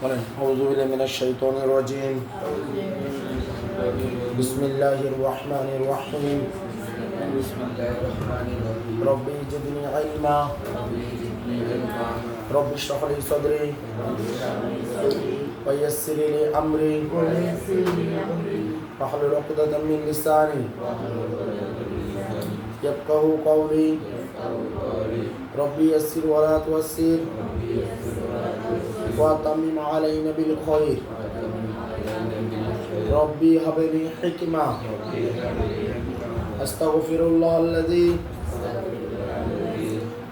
বলেন আউযু বিল্লাহি মিনাশ শাইতানির রাজিম বিসমিল্লাহির রহমানির রহিম بسم الله الرحمن الرحيم রব্বি জিদনি ইলমা ربي زدني علما রব্বি ইশরাহ লি সাদরি ওয়া ইয়াসসির লি আমরি واحلل عقدة من لساني يفقهوا قولي ربي يسر ولا تؤسر وأتمم علينا بالخير. ربي هب لي حكمة. أستغفر الله الذي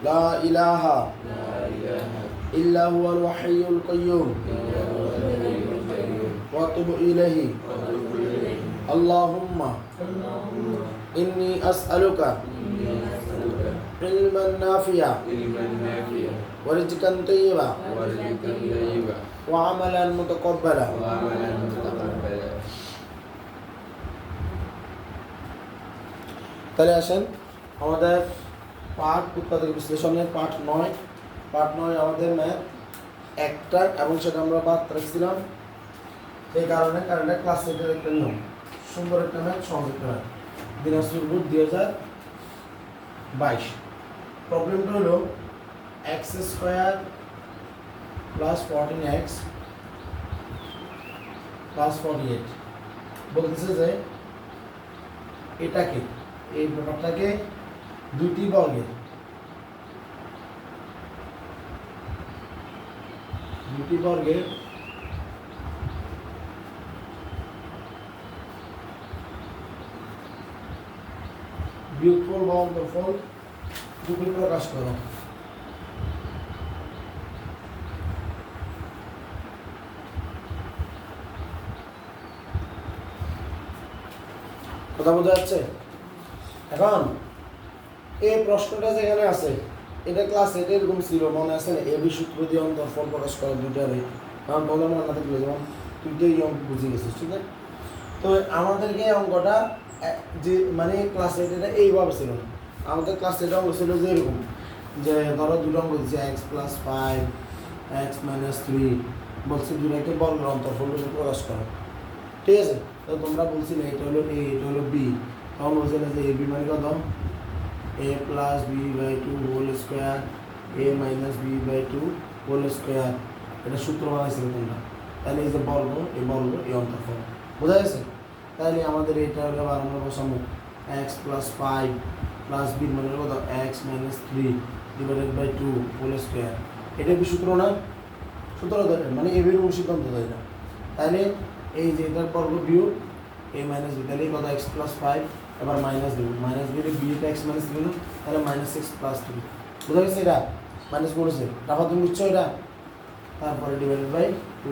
لا إله إلا هو الوحي القيوم. وأتوب إليه. اللهم إني أسألك علما نافعا علما نافعا ورزقا طيبا ورزقا طيبا وعملا متقبلا وعملا متقبلا তাহলে আসেন আমাদের পাঠ উৎপাদক বিশ্লেষণের পাঠ নয় পাঠ নয় আমাদের ম্যাথ একটা এবং সেটা আমরা বাদ রাখছিলাম এই কারণে কারণ এটা ক্লাস এইটের একটা নিয়ম সুন্দর একটা ম্যাথ সহজ একটা ম্যাথ দিনাজপুর বুথ দুই হাজার বাইশ প্রবলেমটা হলো x square plus fourteen x plus forty eight বলতেছে যে এটাকে, এই ব্যাপারটাকে দুটি বর্গের দুটি বর্গের বিয়োগফল বা অন্তর্ফল দুটি প্রকাশ করো। কথা বোঝা যাচ্ছে? এখন, এই প্রশ্নটা যেখানে আছে, এটা ক্লাস এটা এরকম ছিল, মনে আছে? না এবি সূত্র দিয়ে অন্তর্ফল প্রকাশ করা দুইটারে কারণ বলে মনে না থাকলে, যেমন এই অঙ্ক বুঝে গেছিস, ঠিক আছে? তো আমাদেরকে অঙ্কটা যে মানে ক্লাস এইট এটা এইভাবে ছিল না। আমাদের ক্লাস এটা অঙ্ক ছিল যে এরকম, যে ধরো দুটো দিচ্ছে x plus five x minus three বলছে দুটাকে বর্গের রূপে প্রকাশ করো। ঠিক আছে? তো তোমরা বলছিলে এটা হলো এ এটা হলো বি তখন বলছিলে যে এ বি মানে কত? A plus b by two whole square a minus b by two whole square এটা সূত্র বানাইছিল তোমরা। তাহলে এই যে বর্গ এই বর্গ এই অন্তর্ফল বোঝা গেছে? তাহলে আমাদের এটা হলো আবার আমরা বসাবো x plus five plus b মানে কত? X minus three divided by two whole square এটা কি সূত্র না? সূত্র ধরে মানে এ বির সিদ্ধান্ত দেয় না। তাহলে এই যে এটার বর্গ বিয়োগ এ মাইনাস বি তাহলে কত? এক্স প্লাস ফাইভ এবার মাইনাস দেবো মাইনাস দিলে বিটা এক্স মাইনাস দিল তাহলে মাইনাস সিক্স প্লাস থ্রি বোঝা গেছে এটা? মাইনাস করেছে। টাকা তুমি বুঝছ এটা? তারপরে ডিভাইডেড বাই টু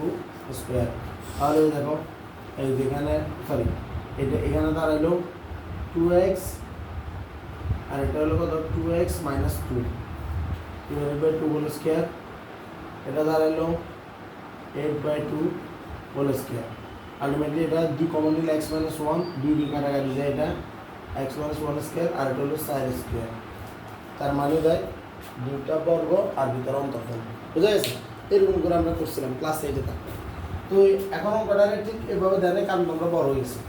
স্কোয়ার তাহলে দেখো, এই যেখানে সরি এটা এখানে দাঁড়াইলো টু এক্স আর এটা হলো কত? Two x minus two divided by two whole square এটা দাঁড়াইলো eight by two whole square ultimately এটা দুই কমন নিলে এক্স মাইনাস ওয়ান দুই দুই কাটাকাটি যায় এটা। এক্স মাইনাস ওয়ান স্কোয়ার আর এটা হলো সাইড স্কোয়ার তার মানে দেয় দুইটা বর্গ আর ভিতরে অন্তর্ফল বুঝা গেছে? এরকম করে আমরা করছিলাম ক্লাস এইটে থাকতে। তো এখন অঙ্কটাকে ঠিক এভাবে দেয় কারণ তোমরা বড় হয়ে গেছে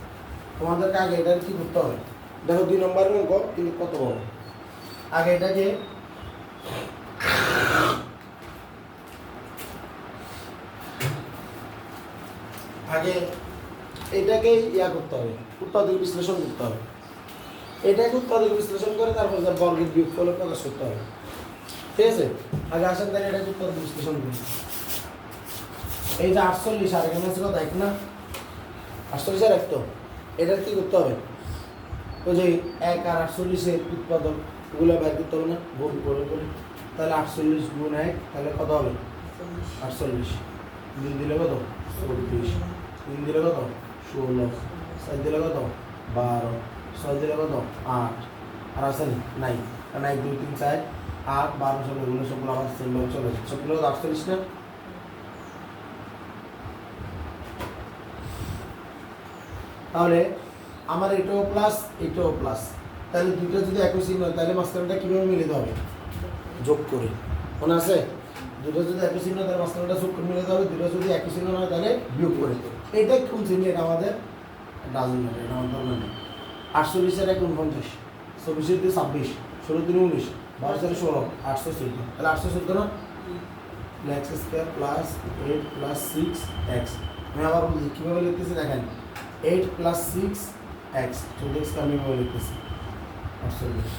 তোমাদেরকে আগে এটা কি করতে হবে? দেখো দুই নম্বরের অঙ্ক কিন্তু কত বড়? আগে এটাকে আগে এটাকে ইয়া করতে হবে উৎপাদক বিশ্লেষণ করতে হবে। এটাকে উৎপাদক বিশ্লেষণ করে তারপর তার বর্গের বিয়োগফল প্রকাশ করতে হবে। ঠিক আছে? আগে আসেন তাহলে এটাকে উৎপাদক বিশ্লেষণ করি। এই যে আটচল্লিশ আর এখানে আছে কত? না? আটচল্লিশ আর এক তো। এটার কি করতে হবে? তো যে এক আর আটচল্লিশের উৎপাদক, ওগুলো বের করতে হবে না গুণ করে করে তাহলে আটচল্লিশ গুণ এক, তাহলে কত হবে? আটচল্লিশ। দুই দিলে কত? চব্বিশ। তিন দিলে কত? ষোলো। চার দিলে কত? বারো। ছয় দিলে কত? আট। আর আছে? নাই। কারণ এক দুই, তিন, চার, আট, বারো, ষোলো, এগুলো সবগুলো আমার সেমভাবে চলে সবগুলো কত আটচল্লিশ না? তাহলে আমার এটাও প্লাস এটাও প্লাস তাহলে দুটো যদি একই চিহ্ন হয়, তাহলে মাঝখানটা কীভাবে মিলিতে হবে? যোগ করে। মনে আছে? দুটো যদি একই চিহ্ন তাহলে মাঝখানটা যোগ করে মিলে যাবে দুটো যদি একই চিহ্ন নয় তাহলে বিয়োগ করে এটা কোন চিহ্ন এটা আমাদের ডাজন এটা আমাদের ধর্মের না আটচল্লিশের এক উনপঞ্চাশ চব্বিশের দুই ছাব্বিশ। ষোলো, তিন, উনিশ। বারো চারে ষোলো। আটশো চোদ্দ। তাহলে আটশো চোদ্দ না? X square plus eight plus six x আমি আবার বলছি, কীভাবে লিখতেছি দেখেন? এইট প্লাস সিক্স এক্স চোদ্দ এক্সকে আমি এভাবে লিখতেছি আটচল্লিশ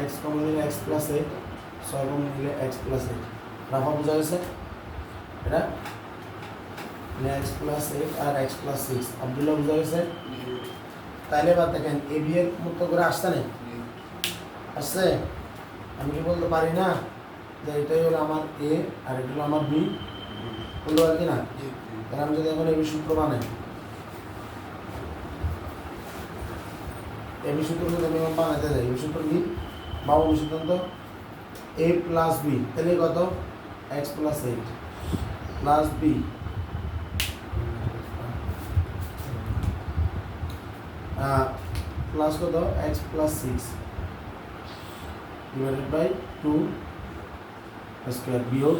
এক্স কমন নিলে এক্স প্লাস এইট ছয় কমন নিলে এক্স প্লাস এইট রাফা বোঝা গেছে এটা এক্স প্লাস এইট আর এক্স প্লাস সিক্স আবদুল্লাহ বোঝা গেছে তাইলে এবার দেখেন এ বি এর মতো করে আসছে না আসছে আমি কি বলতে পারি না যে এটাই হলো আমার এ আর এটা হলো আমার বি বলতে পারি কি না? তাহলে আমি যদি এখন এবি সূত্র বানাই এবি সূত্র যদি আমি বানাইতে যাই এবি সূত্র কি? বাবু সিদ্ধান্ত এ প্লাস বি তাহলে কত? X plus eight plus b plus কত? X plus six divided by two square বিয়োগ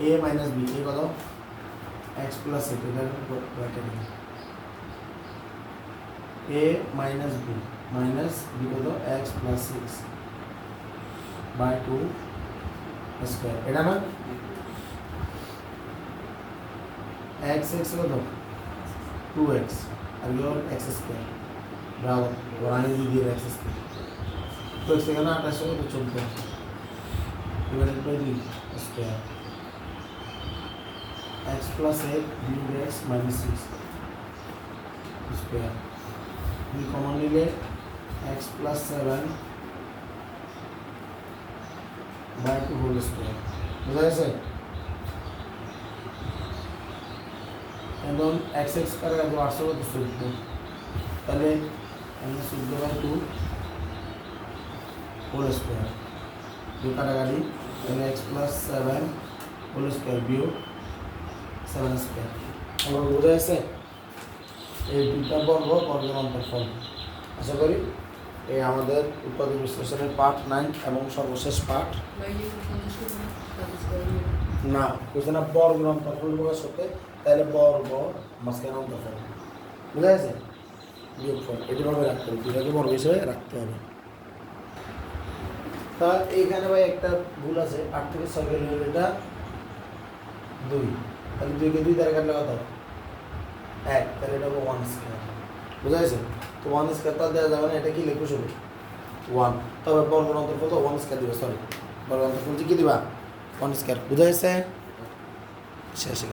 এ মাইনাস বি এ কত এক্স প্লাস এইট এটা bracket a minus b minus b কত x plus six by two square এটা না x x কত two x আর your x square বরাবর ওরানি দিয়ে এক্স স্কোয়ার তো সেখানে আঠাশশো কত চোদ্দ ডিভাইডেড বাই দুই square x plus eight divide x minus six square দুই কমন নিলে x plus seven by two whole square বোঝা গেছে এবং এক্স এক্স করে রাখব আটশো কত চোদ্দ তাহলে আমরা চোদ্দ বাই টু হোল স্কোয়ার দু কাটাকাটি তাহলে x plus seven whole square বিয়োগ সেভেন স্কোয়ার আমার বোঝা গেছে এই দুইটা বর্গ বর্গের অন্তর্ফল। আশা করি এই আমাদের উৎপাদক বিশ্লেষণের পার্ট নাইন এবং সর্বশেষ পার্ট না বুঝতে না বর্গের অন্তর্ফল প্রকাশ করতে তাহলে বর্গ মাঝখানে অন্তর্ফল। বুঝা গেছে? বিয়োগফল এটিভাবে রাখতে হবে, দুটাকে বর্গ হিসেবে রাখতে হবে। তা এইখানে ভাই একটা ভুল আছে, আট থেকে ছয় এটা দুই। তাহলে দুইকে দুই দ্বারা কাটলে কত? এক, তাহলে এটা ওয়ান স্কোয়ার বুঝা গেছে? তো ওয়ান স্কোয়ার তার দেওয়া যাবে না, এটা কি লিখব শুধু? ওয়ান তবে বর্গের অন্তর্ফল তো ওয়ান স্কোয়ার দিবে সরি বর্গের অন্তর্ফল কি দিবা? ওয়ান স্কোয়ার বুঝা গেছে? শেষ।